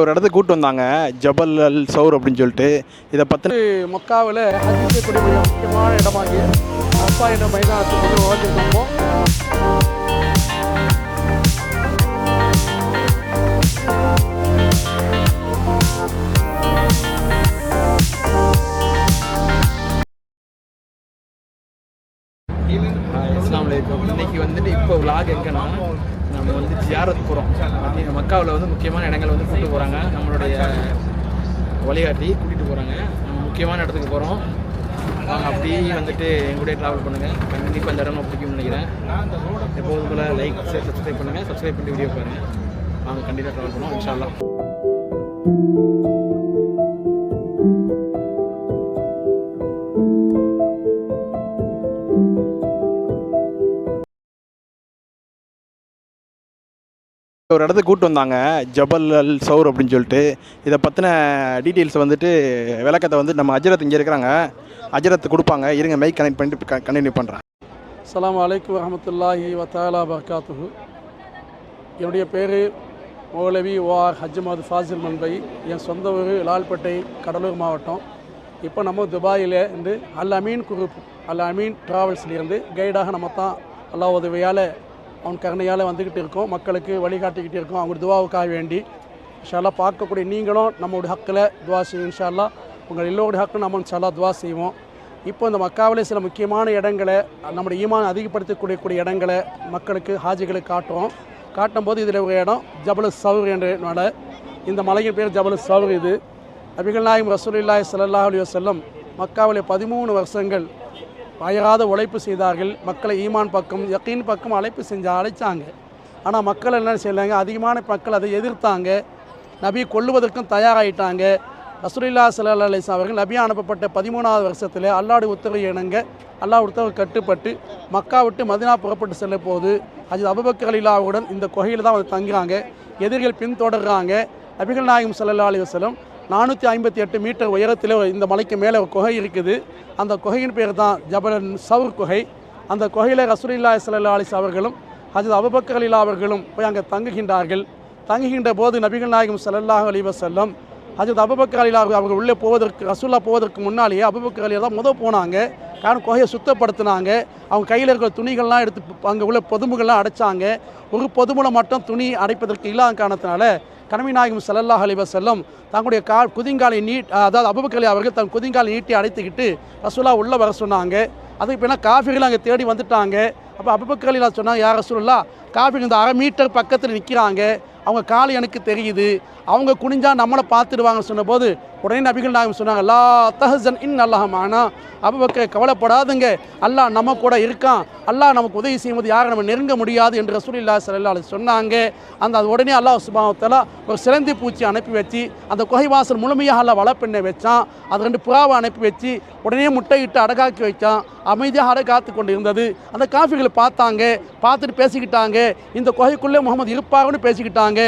ஒரு இடத்துக்கு கூட்டு வந்தாங்க. ஜபல் அல் சௌர் அப்படின்னு சொல்லிட்டு. இதை பற்றி மக்காவில் ஹஜ் முக்கியமான இடமாகிய அப்பா என்ற மைதானத்துக்கு வந்து வாழ்ந்துருக்கோம் வலைக்கம் இன்னைக்கு வந்துட்டு இப்போ vlog எங்கன்னா நம்ம வந்து ஜியாரத் போகிறோம் மக்காவில் வந்து முக்கியமான இடங்கள் வந்து கூப்பிட்டு போகிறாங்க நம்மளுடைய வழிகாட்டி கூட்டிகிட்டு போகிறாங்க நம்ம முக்கியமான இடத்துக்கு போகிறோம் அவங்க அப்படியே வந்துட்டு எங்களுடைய ட்ராவல் பண்ணுங்கள் கண்டிப்பாக இந்த இடம் ரொம்ப பிடிக்கும்னு நினைக்கிறேன். எப்போதும் போல் லைக் சப்ஸ்கிரைப் பண்ணுங்கள் சப்ஸ்கிரைப் பண்ணி வீடியோ பாருங்கள் வாங்க கண்டிப்பாக ட்ராவல் பண்ணுவோம் இன்ஷால்லாம் ஒரு இடத்துக்கு கூட்டு வந்தாங்க. ஜபல் அல் சௌர் அப்படின்னு சொல்லிட்டு. இதை பற்றின டீட்டெயில்ஸ் வந்துட்டு விளக்கத்தை வந்து நம்ம அஜரத் இங்கே இருக்கிறாங்க. அஜரத் கொடுப்பாங்க. இருங்க மைக் கனெக்ட் பண்ணிட்டு கண்டினியூ பண்ணுறேன் சலாம் அலைக்கும் வரமத்துல்லாஹி வத்தாலா பர்காத்து என்னுடைய பேர் மௌலவி ஓஆர் ஹஜ்மத் ஃபாசில் மன்பை. என் சொந்த ஊர் லால்பேட்டை கடலூர் மாவட்டம். இப்போ நம்ம துபாயில் இருந்து Al Ameen group Al Ameen ட்ராவல்ஸ்லேருந்து கைடாக நம்ம தான் எல்லா உதவியால் அவன் கருணையால் வந்துக்கிட்டு இருக்கோம் மக்களுக்கு வழிகாட்டிக்கிட்டு இருக்கோம். அவங்க துவாவுக்காக வேண்டி. இன்ஷால்லா பார்க்கக்கூடிய நீங்களும் நம்மளுடைய ஹக்கில் துவா செய்யும் இன்ஷால்லா உங்கள் எல்லோருடைய ஹக்கு நம்ம இன்ஷால்லா துவா செய்வோம். இப்போ இந்த மக்காவிலே சில முக்கியமான இடங்களை நம்முடைய ஈமான் அதிகப்படுத்தக்கூடிய கூடிய இடங்களை மக்களுக்கு ஹாஜிகளுக்கு காட்டுறோம். காட்டும்போது இதில் ஒரு இடம் ஜபலு சவுர் என்றனால இந்த மலையின் பேர் ஜபலு சவுர் இது. அபிகள் நாயகம் ரசூலுல்லாஹி ஸல்லல்லாஹு அலைஹி வஸல்லம் மக்காவிலே பதிமூணு வருஷங்கள் அயராத உழைப்பு செய்தார்கள். மக்களை ஈமான் பக்கம் யக்கீன் பக்கம் அழைப்பு செஞ்சு அழைச்சாங்க. ஆனால் மக்கள் என்ன செய்யலாங்க? அதிகமான மக்கள் அதை எதிர்த்தாங்க. நபி கொள்ளுவதற்கும் தயாராகிட்டாங்க ரசூலில்லா ஸல்லல்லாஹு அலிஸ்லாம் அவர்கள் நபி அனுப்பப்பட்ட பதிமூணாவது வருஷத்தில் அல்லாடு உத்தரவு இணங்க அல்லாஹ் உத்தரவு கட்டுப்பட்டு மக்கா விட்டு மதினா புறப்பட்டு செல்ல போது அது அபுபக்கர் அலிலாவுடன் இந்த குகையில் தான் வந்து தங்குறாங்க. எதிரிகள் பின்தொடர்றாங்க. நபிகள் நாயகம் சல்லா அலி வசலம் நானூற்றி ஐம்பத்தி எட்டு மீட்டர் உயரத்தில் இந்த மலைக்கு மேலே ஒரு குகை இருக்குது. அந்த குகையின் பேர் தான் ஜபலன் சவுர் குகை. அந்த குகையில் ரசூலில்லா ஸல்லல்லாஹு அவர்களும் ஹஜரத் அபுபக்கர் அலிலா அவர்களும் போய் அங்கே தங்குகின்றார்கள். தங்குகின்ற போது நபிகள் நாயகம் ஸல்லல்லாஹு அலைஹி செல்லும் ஹஜரத் அபுபக்கர் அலிலா அவர்கள் உள்ளே போவதற்கு ரசூல்லா போவதற்கு முன்னாலேயே அபுபக்கர் அலியா தான் முதல் போனாங்க. காரணம் குகையை சுத்தப்படுத்தினாங்க. அவங்க கையில் இருக்கிற துணிகள்லாம் எடுத்து அங்கே உள்ள பொதுமுகள்லாம் அடைச்சாங்க. ஒரு பொதுமுலை மட்டும் துணி அடைப்பதற்கு இல்லாத காரணத்தினால கனவி நாயகம் ஸல்லல்லாஹு அலைஹி வஸல்லம் தங்களுடைய கா குதிங்காலை நீட் அதாவது அபுபக்கலி அவர்கள் தன் குதிங்காலை நீட்டி அடைத்துக்கிட்டு ரசூலா உள்ளே வர சொன்னாங்க. அதுக்கு பின்னா காஃபிகள் அங்கே தேடி வந்துட்டாங்க. அப்போ அபுபக்கலி சொன்னாங்க யார் ரசூல்லா காஃபி இந்த அரை மீட்டர் பக்கத்தில் நிற்கிறாங்க அவங்க கால் எனக்கு தெரியுது. அவங்க குனிஞ்சால் நம்மளை பார்த்துடுவாங்கன்னு சொன்னபோது உடனே நபிகள் நாயகம் சொன்னாங்க லா தஹன் இன் அல்லாஹ் மானா கவலைப்படாதுங்க. அல்லாஹ் நம்ம கூட இருக்கான். அல்லாஹ் நமக்கு உதவி செய்யும்போது யாரும் நம்ம நெருங்க முடியாது என்று ரசூலில்லா ஸல்லல்லாஹு சொன்னாங்க. அந்த அது உடனே அல்லாஹ் சுபாவத்தில் ஒரு சிறந்தி பூச்சி அனுப்பி வச்சு அந்த குகைவாசல் முழுமையாக அல்ல வளப்பெண்ணை வச்சான். அது ரெண்டு புறாவை அனுப்பி வச்சு உடனே முட்டையிட்டு அடகாக்கி வைச்சான். அமைதியாக அடகாத்து கொண்டு இருந்தது அந்த காஃபிகளை பார்த்தாங்க. பார்த்துட்டு பேசிக்கிட்டாங்க. இந்த குகைக்குள்ளே முகமது இருப்பாருன்னு பேசிக்கிட்டாங்க.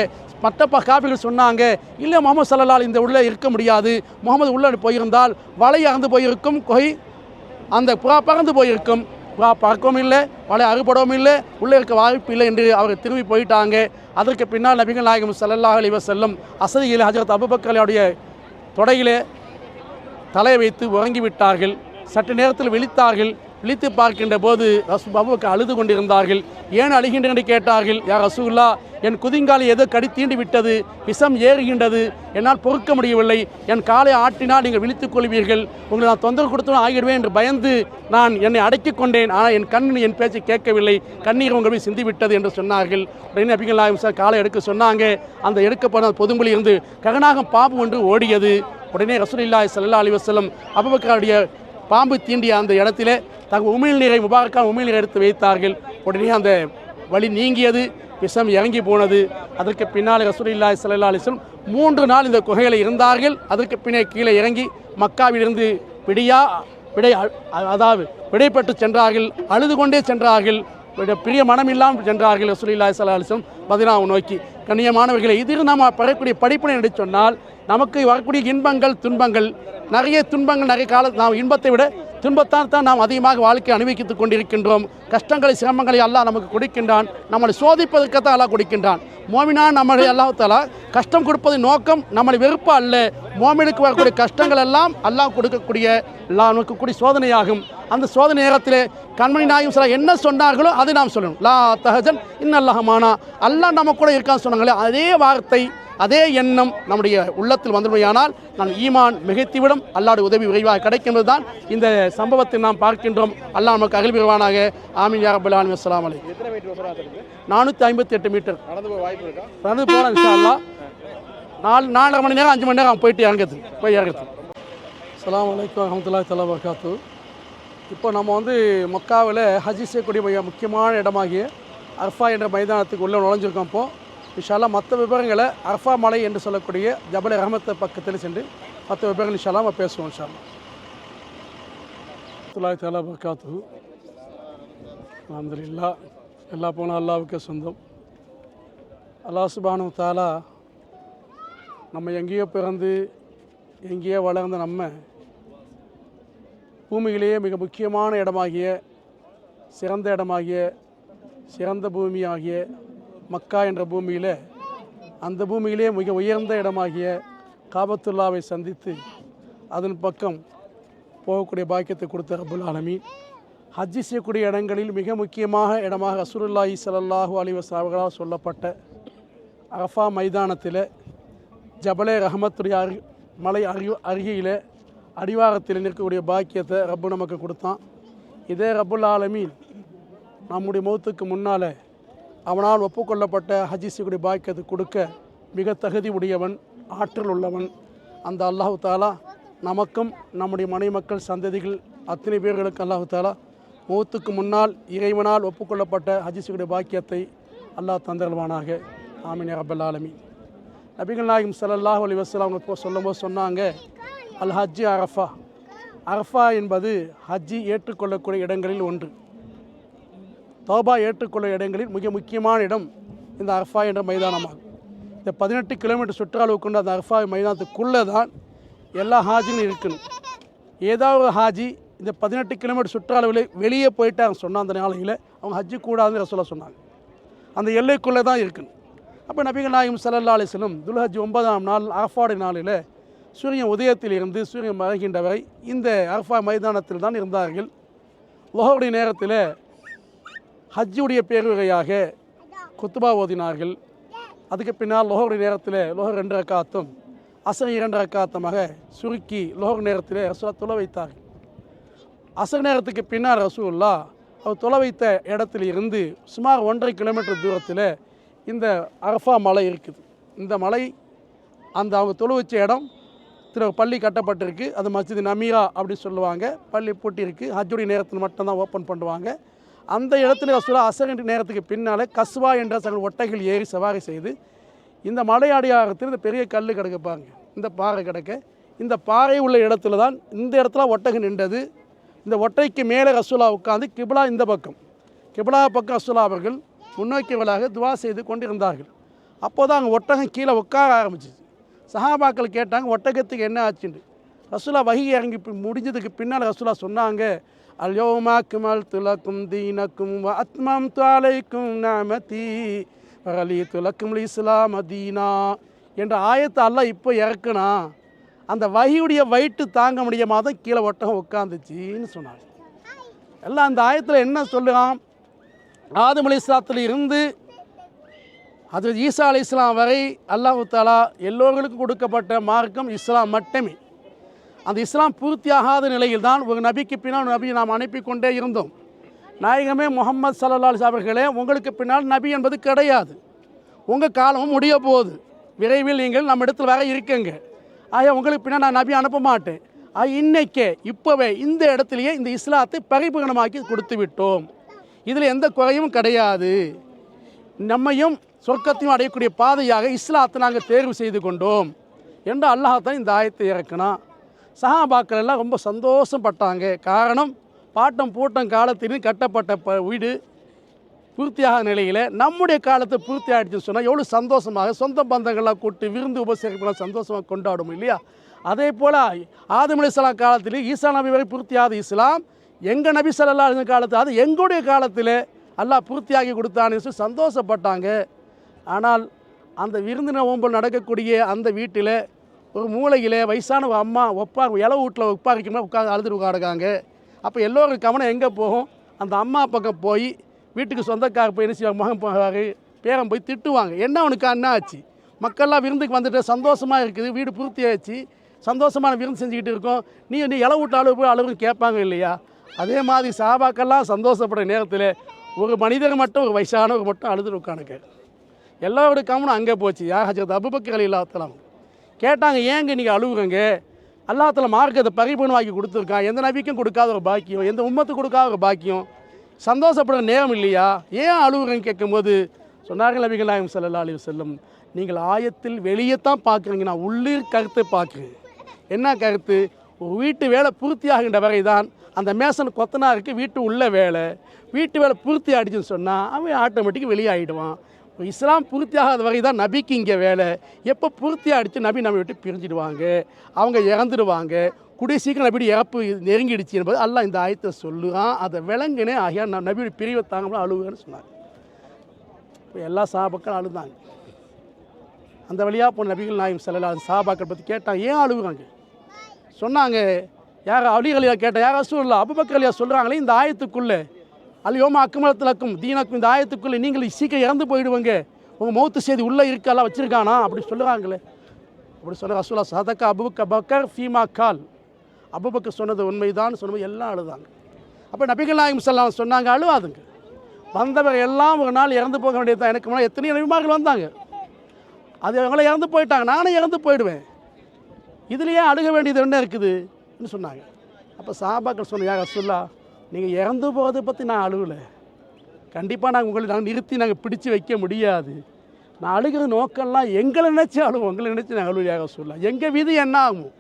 மற்றப்ப ப சொன்னாங்க இல்லை முகமது சல்லல்லால் இந்த உள்ளே இருக்க முடியாது. முகமது உள்ளே போயிருந்தால் வலை அறந்து போயிருக்கும் குகை அந்த புறா பறந்து போயிருக்கும். புறா பறக்கவும் இல்லை வலை அறுபடவும் இல்லை உள்ளே இருக்க வாய்ப்பு இல்லை என்று அவர் திரும்பி போயிட்டாங்க. அதற்கு பின்னால் நபிகள் நாயகம் ஸல்லல்லாஹு அலைஹி வஸல்லம் அசதியில் ஹஜரத் அபுபக்கலையுடைய தொடையிலே தலையை வைத்து உறங்கிவிட்டார்கள். சற்று நேரத்தில் விழித்தார்கள். விழித்து பார்க்கின்ற போது ரசூ அழுது கொண்டிருந்தார்கள். ஏன் அழுகின்ற என்று கேட்டார்கள். யார் ரசூல்லா என் குதிங்காலை ஏதோ கடி விட்டது. விஷம் ஏறுகின்றது. என்னால் பொறுக்க முடியவில்லை. என் காலை ஆட்டினால் நீங்கள் விழித்துக் கொள்வீர்கள். உங்களை நான் தொந்தரவு கொடுத்து ஆகிடுவேன் என்று பயந்து நான் என்னை அடக்கிக் கொண்டேன். ஆனால் என் கண் என் பேச்சை கேட்கவில்லை. கண்ணீர் உங்கள் போய் சிந்திவிட்டது என்று சொன்னார்கள். உடனே சார் காலை எடுக்க சொன்னாங்க. அந்த எடுக்கப்பட்ட பொதுமொழி இருந்து ககனாகம் பாபு ஒன்று ஓடியது. உடனே ரசூலுல்லாஹி சல்லா அலி வசலம் அபுபக்கருடைய பாம்பு தீண்டிய அந்த இடத்திலே தங்கள் உமிழ்நீரை முபாரக்கான உமிழ்நீரை எடுத்து வைத்தார்கள். உடனே அந்த வழி நீங்கியது விஷம் இறங்கி போனது. அதற்கு பின்னால் ரசூலில்லா சல்லா அலிஸ்லம் மூன்று நாள் இந்த குகையில் இருந்தார்கள். அதற்கு பின்னே கீழே இறங்கி மக்காவிலிருந்து விடியா விடை அதாவது விடைப்பட்டு சென்றார்கள். அழுது கொண்டே சென்றார்கள். பிரிய மனமில்லாமல் சென்றார்கள் ரசூலில்லா சல்லா அலிஸ்லம் வஸல்லம். நோக்கி கண்ணியமானவர்களை இதில் நாம் பெறக்கூடிய படிப்பினை என்று சொன்னால் நமக்கு வரக்கூடிய இன்பங்கள் துன்பங்கள். நிறைய துன்பங்கள் நிறைய கால நாம் இன்பத்தை விட துன்பத்தான் தான் நாம் அதிகமாக வாழ்க்கை அனுபவித்துக் கொண்டிருக்கின்றோம். கஷ்டங்களை சிரமங்களை எல்லாம் நமக்கு கொடுக்கின்றான். நம்மளை சோதிப்பதற்கத்தான் தான் அல்லாஹ் கொடுக்கின்றான். மோமினா நம்மளை அல்லாஹ் தாலா கஷ்டம் கொடுப்பது நோக்கம் நம்மளை வெறுப்பு அல்ல. மோமினுக்கு வரக்கூடிய கஷ்டங்கள் எல்லாம் அல்லாஹ் கொடுக்கக்கூடிய எல்லாம் நமக்கு கூடிய சோதனையாகும். அந்த சோதனை நேரத்தில் கண்மணி நாயும் சில என்ன சொன்னார்களோ அதை நாம் சொல்லணும். லா தஹஜன் இன்னல்லஹமானா அல்லாஹ் நம்ம கூட இருக்கான்னு சொன்னாங்களே அதே வார்த்தை அதே எண்ணம் நம்முடைய உள்ளத்தில் வந்துடுமையானால் நாம் ஈமான் மிகைத்துவிடும். அல்லாஹ்வுடைய உதவி விரைவாக கிடைக்கின்றது தான் இந்த சம்பவத்தை நாம் பார்க்கின்றோம். அல்லாஹ் நமக்கு அகல் பெறுவானாக ஆமீன் யா ரப்பல் ஆலமீன். அஸ்ஸலாமு அலைக்கும். எத்தனை மீட்டர் வசரம் இருக்கு நானூற்றி ஐம்பத்தி எட்டு மீட்டர் நடந்து போக வாய்ப்பு இருக்கா? நடந்து போகலாம் இன்ஷா அல்லாஹ் நாலு நாலரை மணி நேரம் அஞ்சு மணி நேரம் போயிட்டு இறங்குறது. போய் இறங்குறது. அஸ்ஸலாமு அலைக்கும் வரஹ்மத்துல்லாஹி தஆலா வபரகாத்து. இப்போ நம்ம வந்து மக்காவில் ஹஜ் செய்யக்கூடிய மிக முக்கியமான இடமாகிய அர்ஃபா என்ற மைதானத்துக்கு உள்ளே நுழைஞ்சிருக்கோம் இப்போ. இன்ஷால்லா மற்ற விவரங்களை அர்ஃபா மலை என்று சொல்லக்கூடிய ஜபல் ரஹமத்தை பக்கத்தில் சென்று மற்ற விவரங்கள் இன்ஷால்லா நம்ம பேசுவோம் இன்ஷால்லா வரஹ்மத்துல்லாஹி தஆலா வபரகாத்து அல்ஹம்துலில்லா எல்லா போனால் அல்லாவுக்கே சொந்தம். அல்லாஹ் சுபானு தாலா நம்ம எங்கேயோ பிறந்து எங்கேயோ வளர்ந்த நம்ம பூமியிலேயே மிக முக்கியமான இடமாகிய சிறந்த இடமாகிய சிறந்த பூமியாகிய மக்கா என்ற பூமியில் அந்த பூமியிலே மிக உயர்ந்த இடமாகிய காபத்துல்லாவை சந்தித்து அதன் பக்கம் போகக்கூடிய பாக்கியத்தை கொடுத்த ரபுல் ஆலமீன். ஹஜ்ஜி செய்யக்கூடிய இடங்களில் மிக முக்கியமாக இடமாக ரசூலுல்லாஹி சலல்லாஹூ அலைஹி சொல்லப்பட்ட அரஃபா மைதானத்தில் ஜபலே ரஹமத்துடைய அரு மலை அரு அருகியில் அடிவாரத்தில் நிற்கக்கூடிய பாக்கியத்தை ரப்பு நமக்கு கொடுத்தான். இதே ரபுல் ஆலமீன் நம்முடைய மௌத்துக்கு முன்னால் அவனால் ஒப்புக்கொள்ளப்பட்ட ஹஜ்ஜி பாக்கியது பாக்கியத்தை கொடுக்க மிக தகுதி உடையவன் ஆற்றல் உள்ளவன். அந்த அல்லாஹு தாலா நமக்கும் நம்முடைய மனை மக்கள் சந்ததிகள் அத்தனை பேர்களுக்கு அல்லாஹு தாலா மூத்துக்கு முன்னால் இறைவனால் ஒப்புக்கொள்ளப்பட்ட ஹஜ்ஜி பாக்கியத்தை அல்லாஹ் தந்தருவானாக ஆமீன் அபல் ஆலமி நபிகள் நாயகம் சல்லாஹ் அலி வஸல்லம் அவங்க சொல்லும்போது சொன்னாங்க அல் ஹஜ்ஜி அரஃபா அரஃபா என்பது ஹஜ்ஜி ஏற்றுக்கொள்ளக்கூடிய இடங்களில் ஒன்று. தௌபா ஏற்றுக்கொள்ள இடங்களில் மிக முக்கியமான இடம் இந்த அர்ஃபா என்ற மைதானமாகும். இந்த பதினெட்டு கிலோமீட்டர் சுற்றளவு கொண்ட அந்த அர்ஃபா மைதானத்துக்குள்ளே தான் எல்லா ஹாஜிகளும் இருக்கணும். ஏதாவது ஒரு ஹாஜி இந்த பதினெட்டு கிலோமீட்டர் சுற்றளவில் வெளியே போயிட்டாங்க சொன்னால் அந்த நாளையில் அவங்க ஹஜ்ஜு கூடாதுன்னு சொல்ல சொன்னாங்க. அந்த எல்லைக்குள்ளே தான் இருக்கணும். அப்போ நபிகள் நாயகம் சல்லா அலைஹி துல்ஹஜ் ஒன்பதாம் நாள் அரஃபாடு நாளில் சூரியன் உதயத்தில் இருந்து சூரியன் மறைகின்ற வரை இந்த அரஃபா மைதானத்தில் தான் இருந்தார்கள். லொஹருடைய நேரத்தில் ஹஜ்ஜுடைய பேருரையாக குத்துபா ஓதினார்கள். அதுக்கு பின்னால் லொஹருடைய நேரத்தில் லொஹர் ரெண்டு ரக்காத்தும் அசர் இரண்டு ரக்காத்தமாக சுருக்கி லொஹர் நேரத்தில் ரசூலா தொலை வைத்தார்கள். அசர் நேரத்துக்கு பின்னால் ரசூல்லா அவர் தொலை வைத்த இடத்துல இருந்து சுமார் ஒன்றரை கிலோமீட்டர் தூரத்தில் இந்த அரஃபா மலை இருக்குது. இந்த மலை அந்த அவங்க தொழு வச்ச இடம் திரு பள்ளி கட்டப்பட்டிருக்கு. அது மஸ்ஜித் நமீரா அப்படி சொல்லுவாங்க. பள்ளி பூட்டியிருக்கு. ஹஜ்ஜுடைய நேரத்தில் மட்டும்தான் ஓப்பன் பண்ணுவாங்க. அந்த இடத்துல ரசூலா அசர் நேரத்துக்கு பின்னால் கஸ்வா என்ற தங்கள் ஒட்டைகள் ஏறி சவாரி செய்து இந்த மலையாடியாரத்தில் இந்த பெரிய கல் கிடக்கு பாருங்க இந்த பாறை கிடக்க இந்த பாறை உள்ள இடத்துல தான் இந்த இடத்துல ஒட்டகு நின்றது. இந்த ஒட்டைக்கு மேலே ரசூலா உட்காந்து கிபிலா இந்த பக்கம் கிபிலா பக்கம் ரசூலா அவர்கள் முன்னோக்கியவர்களாக துவா செய்து கொண்டிருந்தார்கள். அப்போ தான் அங்கே ஒட்டகம் கீழே உட்கார ஆரம்பிச்சிச்சு. சஹாபாக்கள் கேட்டாங்க ஒட்டகத்துக்கு என்ன ஆச்சுன்னு? ரசூலா வகி இறங்கி முடிஞ்சதுக்கு பின்னால் ரசூலா சொன்னாங்க அல்யோமா குமல் துலக்கும் தீனக்கும் ஆத்மம் அத்மம் துலைக்கும் நமதி வரலி துலக்கும் இஸ்லாம் தீனா என்ற ஆயத்தை அல்லாஹ் இப்போ இறக்குனா அந்த வகையுடைய வயிற்று தாங்க முடியாமல் தான் கீழே ஒட்டகம் உட்காந்துச்சின்னு சொன்னாங்க. எல்லாம் அந்த ஆயத்தில் என்ன சொல்லலாம் ஆதம் அலி இருந்து அது ஈசா அலி இஸ்லாம் வரை அல்லாஹு தாலா எல்லோருக்கும் கொடுக்கப்பட்ட மார்க்கம் இஸ்லாம் மட்டுமே. அந்த இஸ்லாம் பூர்த்தியாகாத நிலையில் தான் ஒரு நபிக்கு பின்னால் நபியை நாம் அனுப்பி கொண்டே இருந்தோம். நாயகமே முகமது சல்லா அவர்களே உங்களுக்கு பின்னால் நபி என்பது கிடையாது. உங்கள் காலமும் முடிய போகுது. விரைவில் நீங்கள் நம்ம இடத்துல வர இருக்கங்க. ஆக உங்களுக்கு பின்னால் நான் நபி அனுப்ப மாட்டேன். ஆக இன்னைக்கே இப்போவே இந்த இடத்துலையே இந்த இஸ்லாத்தை பரிபூர்ணமாக்கி கொடுத்து விட்டோம். இதில் எந்த குறையும் கிடையாது. நம்மையும் சொர்க்கத்தையும் அடையக்கூடிய பாதையாக இஸ்லாத்தை நாங்கள் தேர்வு செய்து கொண்டோம். என்று அல்லாஹ் தான் இந்த ஆயத்தை இறக்கினான். சஹாபாக்கள் எல்லாம் ரொம்ப சந்தோஷப்பட்டாங்க. காரணம் பாட்டம் பூட்டம் காலத்திலும் கட்டப்பட்ட ப வீடு பூர்த்தியாக நிலையில் நம்முடைய காலத்தை பூர்த்தி ஆகிடுச்சுன்னு சொன்னால் எவ்வளோ சந்தோஷமாக சொந்த பந்தங்கள்லாம் கூட்டு விருந்து உபசரிப்பெல்லாம் சந்தோஷமாக கொண்டாடும் இல்லையா? அதே போல் ஆதம் இஸ்லாம் காலத்தில் ஈசா நபி வரை பூர்த்தியாத இஸ்லாம் எங்கள் நபி சலல்லா அலைஹி காலத்தில் அது எங்களுடைய காலத்தில் எல்லாம் பூர்த்தியாகி கொடுத்தான்னு சொல்லி சந்தோஷப்பட்டாங்க. ஆனால் அந்த விருந்தின ஓம்பல் நடக்கக்கூடிய அந்த வீட்டில் ஒரு மூளையில் வயசான ஒரு அம்மா ஒப்பா இலை வீட்டில் உட்காரிக்கணும் உட்காந்து அழுதுட்டு உட்காருக்காங்க அப்போ எல்லோரும் கவனம் எங்கே போகும்? அந்த அம்மா பக்கம் போய் வீட்டுக்கு சொந்தக்கார போய் என்ன செய்வாங்க? மகன் போவார் பேரன் போய் திட்டுவாங்க. என்ன அவனுக்கு என்ன ஆச்சு? மக்கள்லாம் விருந்துக்கு வந்துட்டு சந்தோஷமாக இருக்குது வீடு பூர்த்தியாச்சு சந்தோஷமான விருந்து செஞ்சுக்கிட்டு இருக்கோம். நீ நீ இலை விட்டு அளவு போய் அழுவுன்னு கேட்பாங்க இல்லையா? அதே மாதிரி சாபாக்கெல்லாம் சந்தோஷப்படுற நேரத்தில் ஒரு மனிதர் மட்டும் ஒரு வயசானவர் மட்டும் அழுதுட்டு உட்கானுங்க எல்லாரோட கவனம் அங்கே போச்சு. யார் ஹஜரத் அபுபக்கர் அலி இல்லாத்தலாம் கேட்டாங்க ஏங்க நீங்கள் அழுகுறங்க அல்லாத்துல மார்க்கத்தை பரிபூர்ணமாக்கி கொடுத்துருக்கான். எந்த நபிக்கும் கொடுக்காத ஒரு பாக்கியம் எந்த உம்மத்துக்கு கொடுக்காத ஒரு பாக்கியம். சந்தோஷப்படுற நேரம் இல்லையா? ஏன் அழுகுறேன்னு கேட்கும்போது சொன்னார்கள் நபிகள் நாயகம் ஸல்லல்லாஹு அலி செல்லும் நீங்கள் ஆயத்தில் வெளியே தான் பார்க்குறீங்க நான் உள்ளீர் கருத்தை பார்க்குறேன் என்ன கருத்து? ஒரு வீட்டு வேலை பூர்த்தியாகின்ற வரை தான் அந்த மேசன் கொத்தனாருக்கு வீட்டு உள்ள வேலை. வீட்டு வேலை பூர்த்தி ஆகிடுச்சுன்னு சொன்னால் அவன் ஆட்டோமேட்டிக் வெளியே ஆகிடுவான் இஸ்லாம் பூர்த்தியாகாத வரை தான் நபிக்கு இங்கே வேலை. எப்போ பூர்த்தி ஆகிடுச்சு நபி நம்ம விட்டு பிரிஞ்சிடுவாங்க. அவங்க இறந்துடுவாங்க. கூடிய சீக்கிரம் நபியுடைய இறப்பு நெருங்கிடுச்சு என்பது எல்லாம் இந்த ஆயத்தை சொல்லுறான். அதை விளங்குனே ஆகியா நான் நபியுடைய பிரிவை தாங்கலாம் அழுகுன்னு சொன்னாங்க இப்போ எல்லா சாபாக்கள் அழுதாங்க. அந்த வழியாக போன நபிகள் நாயம் அந்த சாபாக்கள் பற்றி கேட்டாங்க ஏன் அழுகுறாங்க? சொன்னாங்க யார் அலிகலியா கேட்டால் யார் ரசூல்லா அபுபக்கர் சொல்கிறாங்களே இந்த ஆயத்துக்குள்ளே அல்யோமா அக்குமலத்திலக்கும் தீனக்கும் இந்த ஆயத்துக்குள்ளே நீங்கள் சீக்கிரம் இறந்து போயிடுவீங்க. உங்கள் மௌத்து செய்தி உள்ளே இருக்கெல்லாம் வச்சுருக்கானா? அப்படி சொல்லுறாங்களே அப்படி சொல்ல ரசூலா சதக்கா அபுபக்க பக்கர் ஃபீமா கால். அபுபக்கர் சொன்னது உண்மைதான் சொன்னது எல்லாம் அழுதாங்க. அப்போ நபிகள் நாயகம் செல்லாம் சொன்னாங்க அழுவாதுங்க. வந்தவர் எல்லாம் ஒரு நாள் இறந்து போக வேண்டியது எனக்கு முன்னாடி எத்தனையோ நபிமார்கள் வந்தாங்க. அது அவங்கள இறந்து போயிட்டாங்க நானும் இறந்து போயிடுவேன். இதுலேயே அழுக வேண்டியது என்ன இருக்குதுன்னு சொன்னாங்க. அப்போ சாபாக்கள் சொன்ன யார் ரசுல்லா நீங்கள் இறந்து போகிறத பற்றி நான் அழுகலை. கண்டிப்பாக நாங்கள் உங்களை நாங்கள் நிறுத்தி நாங்கள் பிடிச்சு வைக்க முடியாது. நான் அழுகிற நோக்கம்லாம் எங்களை நினச்சி அழுவோம். எங்களை நினச்சி நாங்கள் அழுவு சொல்லலாம் எங்கள் விதி என்ன ஆகும்?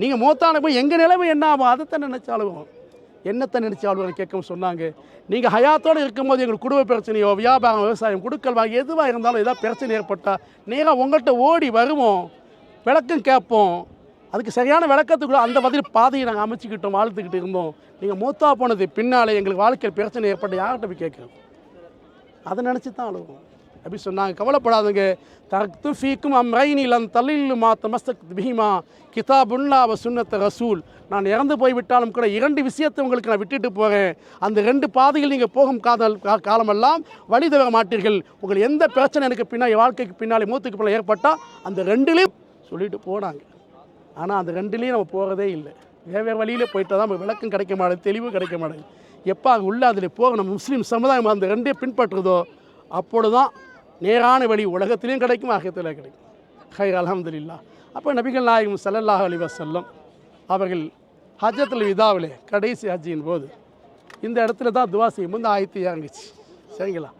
நீங்கள் மூத்தான போய் எங்கள் நிலைமை என்ன ஆகும்? அதைத்தான் நினச்சி அழுவோம். என்னத்தை நினச்சி அழுவோம் கேட்கவும் சொன்னாங்க. நீங்கள் ஹயாத்தோடு இருக்கும்போது எங்களுக்கு குடும்ப பிரச்சனையோ வியாபாரம் விவசாயம் கொடுக்கல் வாங்க எதுவாக இருந்தாலும் ஏதாவது பிரச்சனை ஏற்பட்டால் நேராக உங்கள்கிட்ட ஓடி வருவோம். விளக்கம் கேட்போம். அதுக்கு சரியான விளக்கத்துக்குள்ள அந்த மாதிரி பாதையை நாங்கள் அமைச்சிக்கிட்டோம் வாழ்த்துக்கிட்டு இருந்தோம். நீங்கள் மூத்தா போனது பின்னாலே எங்களுக்கு வாழ்க்கையில் பிரச்சனை ஏற்பட்டு யார்கிட்ட போய் கேட்குறோம் அதை நினச்சி தான் அழுகும் அப்படி சொன்னாங்க. கவலைப்படாதுங்க. தர்த்து ஃபீக்கும் அம்ரைனி லன் மாத்த மஸ்தக் பிஹிமா கிதாபுல்லா வ சுன்னத்த ரசூல். நான் இறந்து போய் விட்டாலும் கூட இரண்டு விஷயத்தை உங்களுக்கு நான் விட்டுட்டு போகிறேன் அந்த ரெண்டு பாதையில் நீங்கள் போகும் காதல் கா- காலமெல்லாம் வழி தவிர மாட்டீர்கள். உங்களுக்கு எந்த பிரச்சனை எனக்கு பின்னாடி வாழ்க்கைக்கு பின்னாலே மூத்துக்கு பின்னால் ஏற்பட்டால் அந்த ரெண்டுலேயும் சொல்லிட்டு போனாங்க. ஆனால் அந்த ரெண்டுலேயும் நம்ம போகிறதே இல்லை. வேறு வழியில் போயிட்டால் தான் நமக்கு விளக்கம் கிடைக்க மாட்டேங்குது தெளிவு கிடைக்க மாட்டேங்குது. எப்போ அங்கே உள்ள அதில் போக நம்ம முஸ்லீம் சமுதாயம் அந்த ரெண்டே பின்பற்றுதோ அப்பொழுது தான் நேரான வழி உலகத்திலையும் கிடைக்கும் ஆகியத்தில் கிடைக்கும். ஹை அல்ஹம்துலில்லாஹ். அப்போ நபிகள் நாயகம் சல்லல்லாஹ் அலி வசல்லம் அவர்கள் ஹஜத்தில் விதாவிலே கடைசி ஹஜ்ஜின் போது இந்த இடத்துல தான் துவா செய்யும் போது ஆயத்து இறங்குச்சு. சரிங்களா?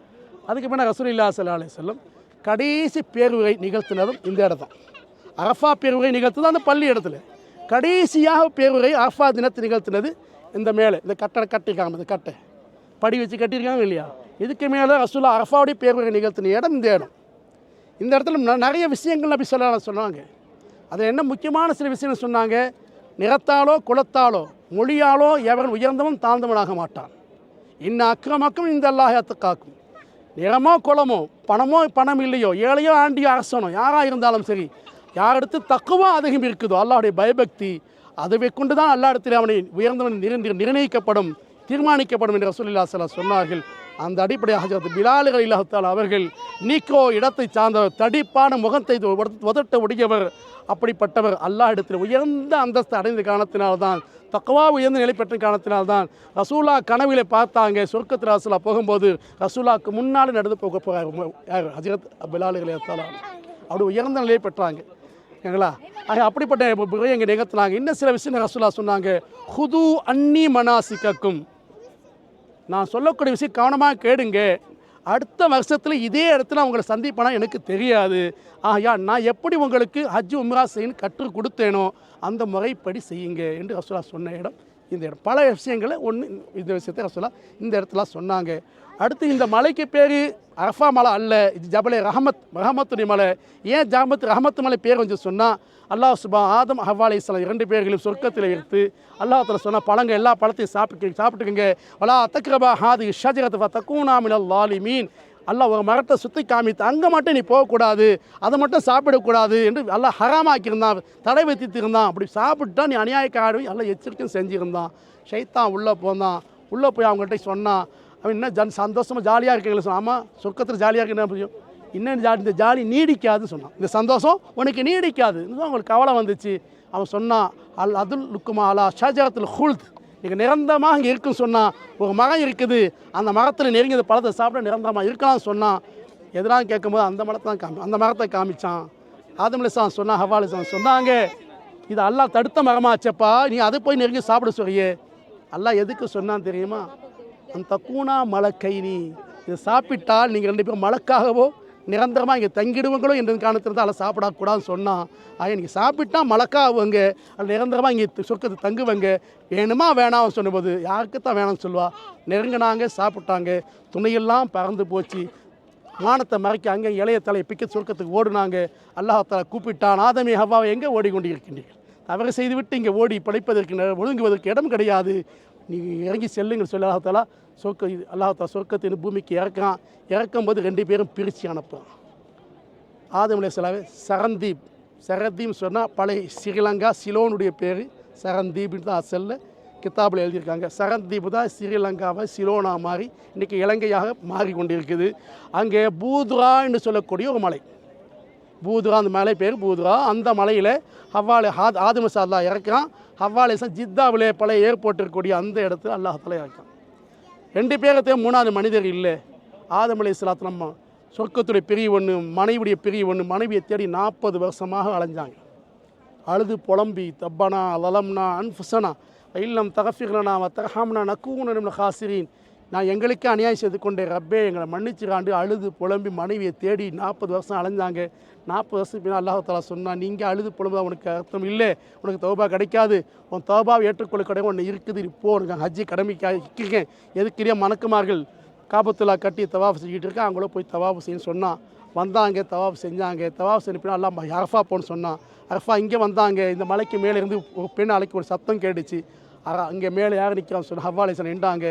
அதுக்கு பின்ன இல்லா சல்லா அலி வஸல்லம் கடைசி பேருவை நிகழ்த்தினதும் இந்த இடம் தான். அரஃபா பேருரை நிகழ்த்தது. அந்த பள்ளி இடத்துல கடைசியாக பேருரை அரஃபா தினத்தை நிகழ்த்தினது இந்த மேலே இந்த கட்டடை கட்டிருக்காங்க இந்த கட்டை. படி வச்சு கட்டியிருக்காங்க இல்லையா? இதுக்கு மேலே ரசூலா அரஃபாவுடைய பேருரை நிகழ்த்தின இடம் இந்த இடம். இந்த இடத்துல ந- நிறைய விஷயங்கள் அப்படி சொல்ல சொன்னாங்க. அதில் என்ன முக்கியமான சில விஷயங்கள் சொன்னாங்க? நிறத்தாலோ குலத்தாலோ மொழியாலோ எவன் உயர்ந்தவன் தாழ்ந்தவனாக மாட்டான். இன்ன அக்கிரமக்கும் இந்த அல்லாஹத்து காக்கும். நிறமோ குலமோ பணமோ பணம் இல்லையோ ஏழையோ ஆண்டியோ அரசனோ யாராக இருந்தாலும் சரி யாரிடத்து தக்குவா அதிகம் இருக்குதோ அல்லாவுடைய பயபக்தி அதை கொண்டு தான் அல்லா இடத்துல அவனை உயர்ந்தவன் நிர்ணயிக்கப்படும் தீர்மானிக்கப்படும் என்று ரசூலுல்லா சலா சொன்னார்கள். அந்த அடிப்படையாக ஹஜரத் பிலாலுகள் இல்லாத்தால் அவர்கள் நீக்கோ இடத்தை சார்ந்தவர் தடிப்பான முகத்தை உதட்ட- உதட்ட உடையவர் அப்படிப்பட்டவர். அல்லாஹ் இடத்தில் உயர்ந்த அந்தஸ்து அடைந்த காரணத்தினால்தான் தக்குவா உயர்ந்த நிலை பெற்ற காரணத்தினால்தான் ரசூலா கனவிலே பார்த்தாங்க. சொர்க்கத்தில் ரசூலா போகும்போது ரசூலாக்கு முன்னால் நடந்து போக போகிறார் ஹஜரத் பிலாலுகள் இல்லாத்தால் அப்படி உயர்ந்த நிலையை பெற்றாங்க. சரிங்களா ஆக அப்படிப்பட்ட எங்கள் இங்கே நிகழ்த்தினாங்க இன்னும் சில விஷயம் ரசூலா சொன்னாங்க. ஹுது அன்னி மனாசிக்கக்கும் நான் சொல்லக்கூடிய விஷயம் கவனமாக கேடுங்க. அடுத்த வருஷத்தில் இதே இடத்துல உங்களை சந்திப்பேனா எனக்கு தெரியாது. ஆகையா நான் எப்படி உங்களுக்கு ஹஜ் உம்ரா செய்யணும் கற்றுக் கொடுத்தேனோ அந்த முறைப்படி செய்யுங்க என்று ரசூலா சொன்ன இடம் இந்த இடம். பல விஷயங்களை ஒன்று இந்த விஷயத்தை ரசூலா இந்த இடத்துல சொன்னாங்க. அடுத்து இந்த மலைக்கு பேர் அரஃபா மலை அல்ல இது ஜபலே ரஹமத் ரஹமத்துடைய மலை. ஏன் ஜஹமத் ரஹமத் மலை பேர் வந்து சொன்னால் அல்லாஹ் சுபா ஆதம் ஹவ்வா இஸ்லாம் இரண்டு பேர்களும் சொர்க்கத்தில் இருந்து அல்லாஹ் சொன்னால் சொன்ன பழங்க எல்லா பழத்தையும் சாப்பிட்டு சாப்பிட்டுக்குங்க. வலா தக்ரபா ஹாதி ஷஜரத்வா ஃப லாலி மீன் அல்லாஹ் ஒரு மரத்தை சுற்றி காமித்து அங்கே மட்டும் நீ போகக்கூடாது அதை மட்டும் சாப்பிடக்கூடாது என்று எல்லாம் ஹராமாக்கியிருந்தான் தடை வைத்திருந்தான் அப்படி சாப்பிட்டா நீ அநியாயக்காரவி எல்லாம் எச்சரிக்கையும் செஞ்சுருந்தான். ஷைத்தான் உள்ளே போனான் உள்ளே போய் அவங்கள்ட்ட சொன்னான் அவன் என்ன ஜன் சந்தோஷமாக ஜாலியாக இருக்கீங்களா சொன்னான் ஆமாம் சொர்க்கத்தில் ஜாலியாக இருக்குன்னு புரியும். இன்னும் ஜாலி இந்த ஜாலி நீடிக்காதுன்னு சொன்னான். இந்த சந்தோஷம் உனக்கு நீடிக்காது. இதுதான் அவங்களுக்கு கவலை வந்துச்சு. அவன் சொன்னான் அல் அதுல் லுக்குமா அலா ஷாஜரத்தில் ஹுல்த். இங்கே நிரந்தரமாக இங்கே இருக்குன்னு சொன்னான் ஒரு மரம் இருக்குது. அந்த மரத்தில் நெருங்கி அந்த பழத்தை சாப்பிட நிரந்தரமாக இருக்கலாம்னு சொன்னான் எதனால் கேட்கும்போது அந்த மரத்தை தான் காமி அந்த மரத்தை காமிச்சான். ஆதமலிசான் சொன்னான் ஹவாலிசான் சொன்னாங்க இது அல்லா தடுத்த மரமாச்சப்பா. நீ அதை போய் நெருங்கி சாப்பிட சொல்லியே அல்லா எதுக்கு சொன்னான்னு தெரியுமா? அந்த தக்கூனா மலக்கைனி இதை சாப்பிட்டால் நீங்கள் ரெண்டு பேரும் மலக்காகவோ நிரந்தரமாக இங்கே தங்கிடுவங்களோ என்ற காரணத்தில் தான் அதை சாப்பிடக்கூடாதுன்னு சொன்னான். ஆக நீங்கள் சாப்பிட்டா மலக்காகுவங்க அது நிரந்தரமாக இங்கே சொர்க்கத்தை தங்குவங்க. வேணுமா வேணாம் சொன்னபோது யாருக்கு தான் வேணாம்னு சொல்லுவா? நெருங்கினாங்க சாப்பிட்டாங்க. துணையெல்லாம் பறந்து போச்சு. வானத்தை மறைக்க அங்கே இளைய தலையை பிக்க சொர்க்கத்துக்கு ஓடுனாங்க. அல்லாஹால கூப்பிட்டான் ஆதமே ஹவ்வாவை எங்கே ஓடிக்கொண்டு இருக்கின்றீர்கள் தவறு செய்துவிட்டு இங்கே ஓடி பிழைப்பதற்கு ஒழுங்குவதற்கு இடம் கிடையாது. நீங்கள் இறங்கி செல்லுங்கள் சொல்லி. அல்லாஹாலா சொர்க்க இது அல்லாஹாலா சொர்க்கத்தின் பூமிக்கு இறக்குறான். இறக்கும்போது ரெண்டு பேரும் பிரித்து அனுப்புகிறான் ஆதம் அலையாவே சரந்தீப் சரந்தீப் சொன்னால் பழைய ஸ்ரீலங்கா சிலோனுடைய பேர் சரந்தீப்னு தான் அசலில் கித்தாபில் எழுதியிருக்காங்க. சரந்தீப் தான் ஸ்ரீலங்காவை சிலோனா மாறி இன்றைக்கி இலங்கையாக மாறிக்கொண்டிருக்குது. அங்கே பூதுரான்னு என்று சொல்லக்கூடிய ஒரு மலை. பூதுரா அந்த மலை பேர் பூதுரா. அந்த மலையில் ஹவ்வாலே ஆத் ஆதம இறக்குறான். ஹவ்வாலேசன் ஜித்தாவிலே பழைய ஏர்போர்ட் இருக்கக்கூடிய அந்த இடத்துல அல்லாஹால இருக்கான் ரெண்டு பேரத்தையும் மூணாவது மனிதர் இல்லை. ஆதம் அலி இஸ்லாத்து சொர்க்கத்துடைய பெரிய ஒன்று மனைவியுடைய பெரிய ஒன்று மனைவியை தேடி நாற்பது வருஷமாக அலைஞ்சாங்க. அழுது புலம்பி தப்பனா லலம்னா அன்ஃபுசனா இல்லம் தகஃபிகனா வ நக்கூன ஹாசிரின் நான் எங்களுக்கே அநியாயம் செய்து கொண்டே ரப்பே எங்களை மன்னிச்சிராண்டு அழுது புலம்பி மனைவியை தேடி நாற்பது வருஷம் அலைஞ்சாங்க. நாற்பது வருஷம் பின்னால் அல்லாஹாலா சொன்னான் நீங்கள் அழுது புலம்பு உனக்கு அர்த்தம் இல்லை. உனக்கு தௌபா கிடைக்காது. உன் தௌபாவை ஏற்றுக்கொள்ள கிடையாது ஒன்று இருக்குது. நீ உனக்கு ஹஜ்ஜி கடமைக்காக எதுக்கிறிய மணக்குமார்கள்? காபத்துலா கட்டி தவாஃப் செஞ்சுட்டு இருக்கேன் அவங்கள போய் தவாஃப் செய்யன்னு சொன்னான் வந்தாங்க தவாஃப் செஞ்சாங்க. தவாஃப் செஞ்ச பின்னால் அல்லாஹ் அரஃபா போன்னு சொன்னான் அரஃபா இங்கே வந்தாங்க. இந்த மலைக்கு மேலே இருந்து ஒரு பெண் அலைக்கு ஒரு சத்தம் கேட்டுச்சு. அங்கே மேலே யார் நிற்கிறான்னு சொன்னால் ஹவ்வாலேசன் நின்றாங்க.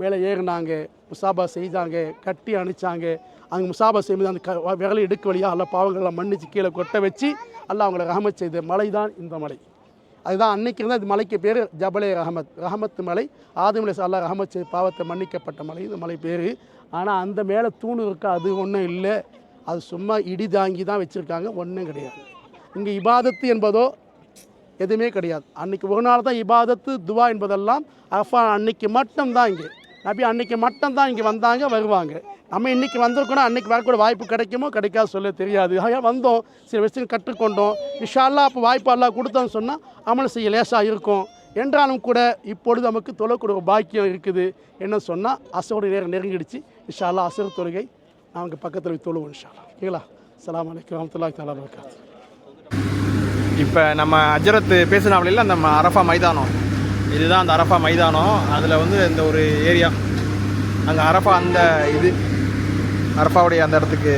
மேலே ஏறினாங்க முசாபா செய்தாங்க கட்டி அணிச்சாங்க. அங்கே முசாபா செய்யும்போது அந்த க விரலை எடுக்க வழியாக எல்லாம் பாவங்கள்லாம் மன்னிச்சு கீழே கொட்ட வச்சு எல்லாம் அவங்கள ரஹமத் செய்த மலை தான் இந்த மலை. அதுதான் அன்னைக்கு இருந்தால் இந்த மலைக்கு பேர் ஜபலே ரஹமத். ரஹமத் மலை ஆதிமலை அல்லா ரஹமத் செய்து பாவத்தை மன்னிக்கப்பட்ட மலை இந்த மலை பேர். ஆனால் அந்த மேலே தூணு இருக்கா அது ஒன்றும் இல்லை. அது சும்மா இடி தாங்கி தான் வச்சுருக்காங்க ஒன்றும் கிடையாது. இங்கே இபாதத்து என்பதோ எதுவுமே கிடையாது. அன்றைக்கி ஒரு நாள் தான் இபாதத்து துவா என்பதெல்லாம் அஃபா அன்னைக்கு மட்டும்தான் இங்கே. நபி அன்றைக்கி மட்டும்தான் இங்கே வந்தாங்க வருவாங்க. நம்ம இன்னைக்கு வந்திருக்கோம் அன்னைக்கு வரக்கூட வாய்ப்பு கிடைக்குமோ கிடைக்காது சொல்ல தெரியாது. ஆக வந்தோம் சில விஷயம் கற்றுக்கொண்டோம். இன்ஷால்லா அப்போ வாய்ப்பு எல்லாம் கொடுத்தோன்னு சொன்னால் அமல் செய்ய லேசாக இருக்கும். என்றாலும் கூட இப்பொழுது நமக்கு தொழக்கூடிய பாக்கியம் இருக்குது என்ன சொன்னால் அசோட நேரம் நெருங்கிடுச்சு. இன்ஷால்லா அசர் தொழுகை நாங்கள் பக்கத்தில் போய் தொழுவோம் இஷாலா ஓகேங்களா? சலாம் அலைக்கம் வரமத்துல்லாஹி தலா வரகாத்து இப்போ நம்ம அஜரத் பேசினாவில அந்த அரஃபா மைதானம்? இதுதான் அந்த அரஃபா மைதானம். அதில் வந்து இந்த ஒரு ஏரியா. அங்கே அரஃபா அந்த இது அரஃபாவுடைய அந்த இடத்துக்கு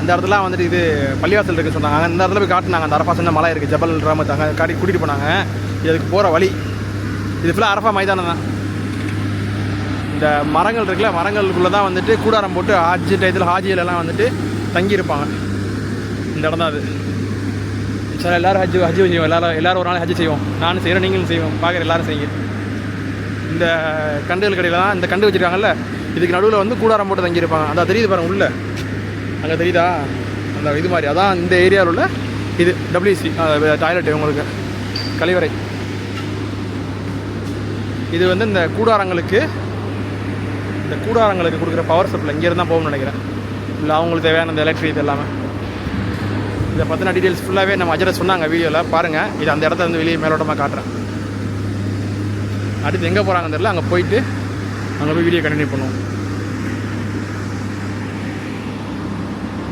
அந்த இடத்துல வந்துட்டு இது பள்ளிவாசல் இருக்குன்னு சொன்னாங்க. அந்த இடத்துல போய் காட்டினாங்க. அந்த அரஃபா சொன்ன மலை இருக்குது ஜபல் ராமத் அங்கே காட்டி கூட்டிகிட்டு போனாங்க. இதுக்கு போகிற வழி இது ஃபுல்லாக அரஃபா மைதானம் தான். இந்த மரங்கள் இருக்குல்ல மரங்களுக்குள்ளே தான் வந்துட்டு கூடாரம் போட்டு ஹாஜி டயத்தில் ஹாஜியிலலாம் வந்துட்டு தங்கியிருப்பாங்க. இந்த இடம் தான் அது. சார் எல்லோரும் ஹஜ் ஹஜ் செய்வோம் எல்லாரும் எல்லாரும் ஒரு நாள் ஹஜ் செய்வோம். நானும் செய்கிறேன் நீங்களும் செய்வோம். பார்க்குற எல்லாரும் செய்யுங்க. இந்த கண்டுகள் கடையில் தான் இந்த கண்டு வச்சுருக்காங்கல்ல இதுக்கு நடுவில் வந்து கூடாரம் போட்டு தங்கியிருப்பாங்க. அதான் தெரியுது பாருங்க உள்ள. அங்கே தெரியுதா? அந்த இது மாதிரி அதான் இந்த ஏரியாவில் உள்ள இது டபிள்யூசி டாய்லெட் உங்களுக்கு. கழிவறை. இது வந்து இந்த கூடாரங்களுக்கு இந்த கூடாரங்களுக்கு கொடுக்குற பவர் சப்ளை இங்கேருந்து தான் போகணும்னு நினைக்கிறேன். இல்லை அவங்களுக்கு தேவையான இந்த எலக்ட்ரிக் இது எல்லாமே. இதை பற்றின டீட்டெயில்ஸ் ஃபுல்லாகவே நம்ம அஜரை சொன்னாங்க வீடியோவில் பாருங்கள் இது அந்த இடத்த வந்து வெளியே மேலோட்டமாக காட்டுறேன். அடுத்து எங்கே போகிறாங்கன்னு தெரியல அங்கே போயிட்டு அங்கே போய் வீடியோ கண்டினியூ பண்ணுவோம்.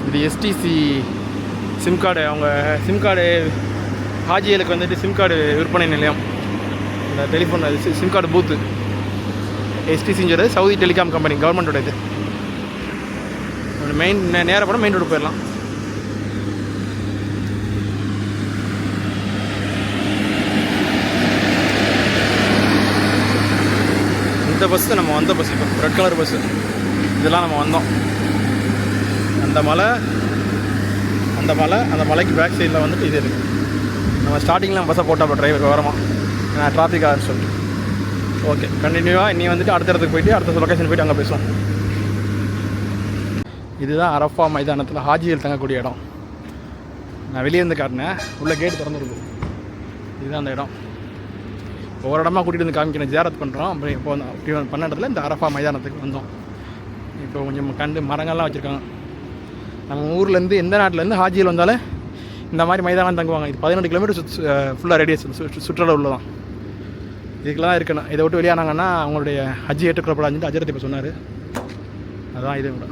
இது எஸ்டிசி சிம் கார்டு அவங்க சிம் கார்டு ஹாஜியலுக்கு வந்துட்டு சிம் கார்டு விற்பனை நிலையம். இந்த டெலிஃபோன் சிம் கார்டு பூத்து எஸ்டிசிங்கிறது சவுதி டெலிகாம் கம்பெனி கவர்மெண்ட்டோட இது மெயின் நேராக போனால் மெயின் ரோடு போயிடலாம். இந்த பஸ் நம்ம வந்த பஸ் இப்போ. ரெட் கலர் பஸ்ஸு இதெல்லாம் நம்ம வந்தோம். அந்த மலை அந்த மலை அந்த மலைக்கு பேக் சைடில் வந்துட்டு இது இருக்குது நம்ம ஸ்டார்டிங்கில் பஸ்ஸை போட்டோம் அப்போ டிரைவர் வரமாக ஏன்னா டிராஃபிக் ஆகுன்னு சொல்லிட்டு. ஓகே கண்டினியூவாக நீ வந்துட்டு அடுத்த இடத்துக்கு போயிட்டு அடுத்த லொக்கேஷன் போயிட்டு அங்கே பேசுவோம். இதுதான் அரஃபா மைதானத்தில் ஹாஜிகள் தங்கக்கூடிய இடம். நான் வெளியே இருந்து காட்டினேன். உள்ள கேட் திறந்துருக்கு இதுதான் அந்த இடம். ஒவ்வொரு இடமா கூட்டிகிட்டு வந்து காமிக்கணும். ஜியாரத் பண்ணுறோம் அப்புறம் இப்போ வந்து அப்படி பண்ண இடத்துல இந்த அரஃபா மைதானத்துக்கு வந்தோம். இப்போ கொஞ்சம் கண்டு மரங்கள்லாம் வச்சுருக்காங்க. நம்ம ஊர்லேருந்து எந்த நாட்டிலேருந்து ஹாஜியில் வந்தாலும் இந்த மாதிரி மைதானம் தங்குவாங்க. இது பதினெட்டு கிலோமீட்டர் சுத் ஃபுல்லாக ரேடியஸ் சுற்றளவில் தான். இதுக்கெல்லாம் இருக்கணும். இதை விட்டு வெளியானாங்கன்னா அவங்களுடைய ஹஜ்ஜி ஏற்றுக்கொள்ளப்படாதுன்னு அஜரத் இப்போ சொன்னார். அதான் இது கூட.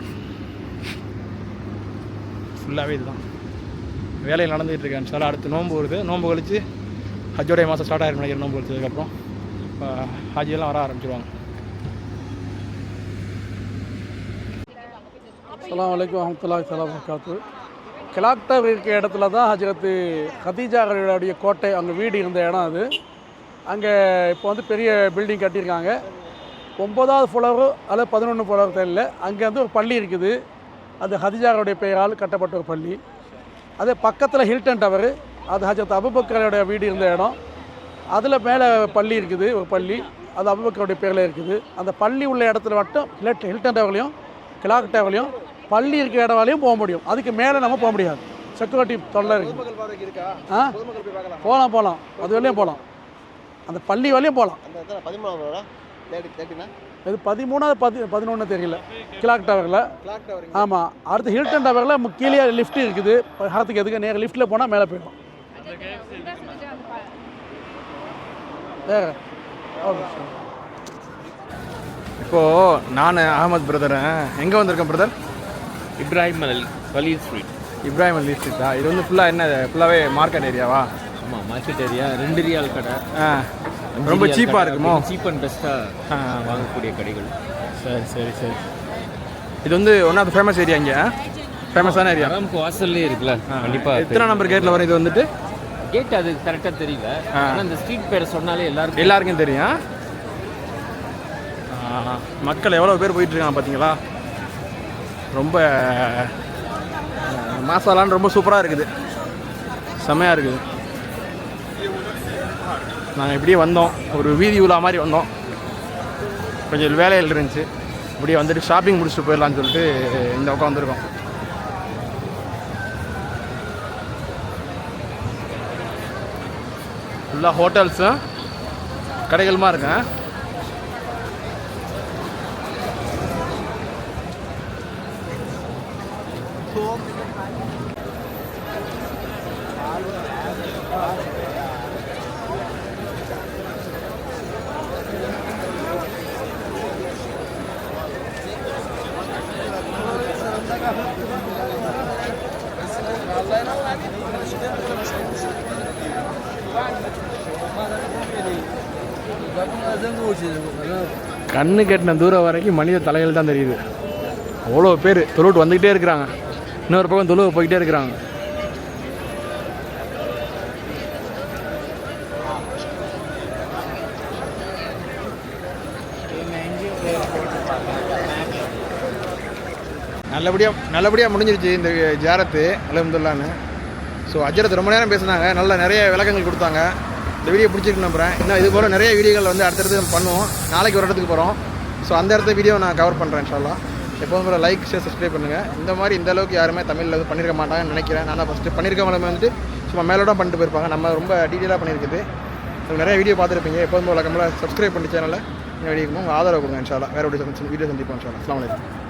ஃபுல்லாகவே இதுதான். வேலையில் நடந்துகிட்டு இருக்கேன் சார் அடுத்து நோன்பு வருது. நோன்பு கழிச்சு ஹஜ்ஜோடைய மாதம் ஸ்டார்ட் ஆகிரும் நினைக்கிறேன் நோன்பு இப்போ ஹாஜியெல்லாம் வர ஆரம்பிச்சிருவாங்க. அஸ்ஸலாமு வலைக்கம் வரமத்துல்லாஹி சலாம் காத்து கிளாக்டர் இருக்க இடத்துல தான் ஹஜரத்து ஹதீஜாவுடைய கோட்டை அங்கே வீடு இருந்த இடம் அது. அங்கே இப்போ வந்து பெரிய பில்டிங் கட்டியிருக்காங்க. ஒம்பதாவது ஃப்ளோரு அல்லது பதினொன்று ஃப்ளோர் தெரியல. அங்கே வந்து ஒரு பள்ளி இருக்குது. அது ஹதிஜாருடைய பெயரால் கட்டப்பட்ட ஒரு பள்ளி. அதே பக்கத்தில் ஹில்டன் டவர். அது ஹஜரத் அபுபக்கரோட வீடு இருந்த இடம். அதில் மேலே பள்ளி இருக்குது ஒரு பள்ளி. அது அபுபக்கருடைய பேரில் இருக்குது. அந்த பள்ளி உள்ள இடத்துல மட்டும் ஹில்ட் ஹில்டன் டவர்லையும் கிளாக் டவர்லையும் பள்ளி இருக்கிற இடம் வரையும் போக முடியும். அதுக்கு மேலே நம்ம போக முடியாது. செக்யூரிட்டி தொல்லை இருக்குது. ஆ? போகலாம் போகலாம் அது வரையும் போகலாம் அந்த பள்ளி வரையும் போகலாம் இது பதிமூணாவது பதி பதினொன்று தெரியல. கிளாக் டவரில் ஆமாம் அடுத்து ஹில்டன் டவரில் கீழே லிஃப்ட் இருக்குது. ஹரத்துக்கு எதுக்கு? நேரம் லிஃப்ட்டில் போனால் மேலே போயிடும். வேறு இப்போது நான் அகமது பிரதரன் எங்கே வந்திருக்கேன் brother Ibrahim Ali Waleed street. Ibrahim Ali ஸ்ட்ரீட்டா இது வந்து ஃபுல்லாக என்ன ஃபுல்லாகவே மார்க்கெட் ஏரியாவா ஆமாம் மார்க்கெட் ஏரியா ரெண்டு ரியால் கடை. ஆ. ரொம்ப சீப்பாக இருக்குமோ? சீப் அண்ட் பெஸ்ட்டாக வாங்கக்கூடிய கடைகள். சரி சரி சரி. இது வந்து ஒன் ஆஃப் ஃபேமஸ் ஏரியா இங்கே ஃபேமஸான ஏரியா அராம்க்கு வாசல்லே இருக்குல்ல கண்டிப்பாக எத்தனை நம்பர் கேட்டில் வரும் இது வந்துட்டு? கேட் அது கரெக்டாக தெரியல. ஆனால் இந்த ஸ்ட்ரீட் பேரை சொன்னாலே எல்லாருக்கும் எல்லாருக்கும் தெரியும். மக்கள் எவ்வளோ பேர் போயிட்டு இருக்காங்க பார்த்தீங்களா ரொம்ப மாசாலான்னு ரொம்ப சூப்பராக இருக்குது. செம்மையாக இருக்குது. நாங்கள் இப்படியே வந்தோம். ஒரு வீதி உலா மாதிரி வந்தோம். கொஞ்சம் வேலையில் இருந்துச்சு. இப்படியே வந்துட்டு ஷாப்பிங் முடிச்சுட்டு போயிடலான்னு சொல்லிட்டு இந்த பக்கம் வந்திருக்கோம். ஃபுல்லாக ஹோட்டல்ஸும் கடைகளுமா இருக்கேன் கண்ணு கெட்டின தூரம் வரைக்கும் மனித தலைகள் தான் தெரியுது. அவ்வளோ பேர் தொழுவிட்டு வந்துக்கிட்டே இருக்கிறாங்க. இன்னொரு பக்கம் தொழுவ போய்கிட்டே இருக்கிறாங்க. நல்லபடியாக நல்லபடியாக முடிஞ்சிருச்சு இந்த ஜாரத்து அலமதுல்லான்னு ஸோ அஜரத் ரொம்ப நேரம் பேசுனாங்க. நல்லா நிறைய விளக்கங்கள் கொடுத்தாங்க. இந்த வீடியோ பிடிச்சிருக்கு நம்புறேன். இன்னும் இது போல் நிறைய வீடியோகள் வந்து அடுத்தடுத்து நம்ம பண்ணுவோம். நாளைக்கு ஒரு இடத்துக்கு போகிறோம் ஸோ அந்த இடத்த வீடியோ நான் கவர் பண்ணுறேன் இன்ஷால்லா எப்போதும் போல லைக் ஷேர் சப்ஸ்கிரைப் பண்ணுங்கள் இந்த மாதிரி இந்த அளவுக்கு யாருமே தமிழில் வந்து பண்ணியிருக்க மாட்டாங்கன்னு நினைக்கிறேன். நான் ஃபஸ்ட்டு பண்ணியிருக்கவங்க வந்துட்டு சும்மா மேலோட பண்ணிட்டு போயிருப்பாங்க. நம்ம ரொம்ப டீட்டெயிலாக பண்ணியிருக்குது ஸோ நிறைய வீடியோ பார்த்துருப்பீங்க. எப்போதும் போல கம்மல சப்ஸ்கிரைப் பண்ணி சேனலில் வீடியோக்கு உங்கள் ஆதரவு கொடுங்க இன்ஷாலா வேறு வீடியோ வீடியோ சந்திப்போம் இன்ஷாலா அஸ்லாம் வலைக்கம்